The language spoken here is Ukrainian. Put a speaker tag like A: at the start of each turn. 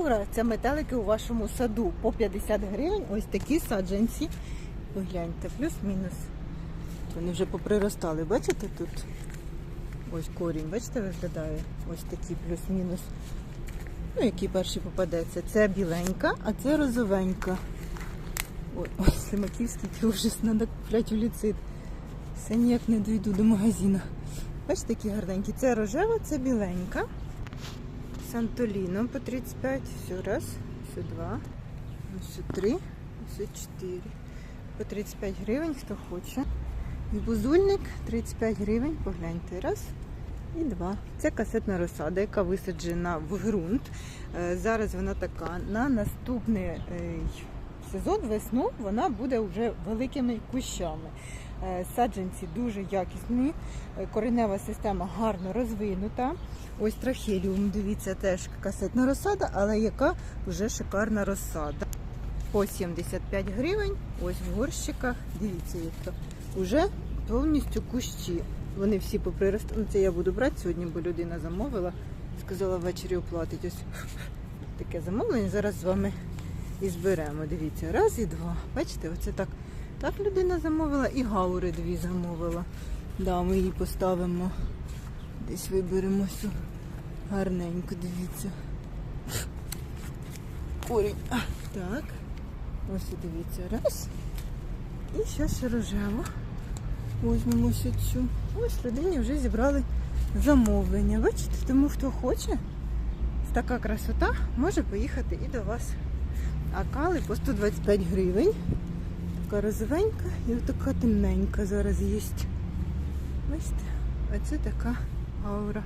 A: Аура це метелики у вашому саду по 50 гривень. Ось такі саджанці. Погляньте, плюс-мінус. Вони вже поприростали. Бачите тут? Ось корінь, бачите, виглядає. Ось такий плюс-мінус. Ну, який перший попадеться. Це біленька, а це розовенька. Ой, ой, Слимаківський ти ужас, треба купляти уліцит. Все ніяк не дойду до магазину. Бачите, такі гарненькі. Це рожева, це біленька. Сантоліно по 35. Все раз, все два, все три, все чотири. По 35 гривень, хто хоче. Бузульник 35 гривень, погляньте. Раз і два. Це касетна розсада, яка висаджена в ґрунт. Е, Зараз вона така. На наступний е, сезон, весну, вона буде вже великими кущами. Е, Саджанці дуже якісні, е, коренева система гарно розвинута. Ось трахеліум, дивіться, теж касетна розсада, але яка вже шикарна розсада. По 75 гривень, ось в горщиках, дивіться, яка вже повністю кущі. Вони всі поприростали. Ну, це я буду брати сьогодні, бо людина замовила. Сказала ввечері оплатить. Ось таке замовлення. Зараз з вами і зберемо. Дивіться, раз і два. Бачите, оце так. Так людина замовила і гаури дві замовила. Да, ми її поставимо. Десь виберемо цю гарненьку, дивіться. Корінь. Так. Ось і дивіться. Раз. І ще рожево. Візьмемо ось цю. Ось людині вже зібрали замовлення. Бачите, тому хто хоче, така красота може поїхати і до вас. А кали по 125 гривень. Така розовенька і така темненька зараз є. Бачите, а це така аура.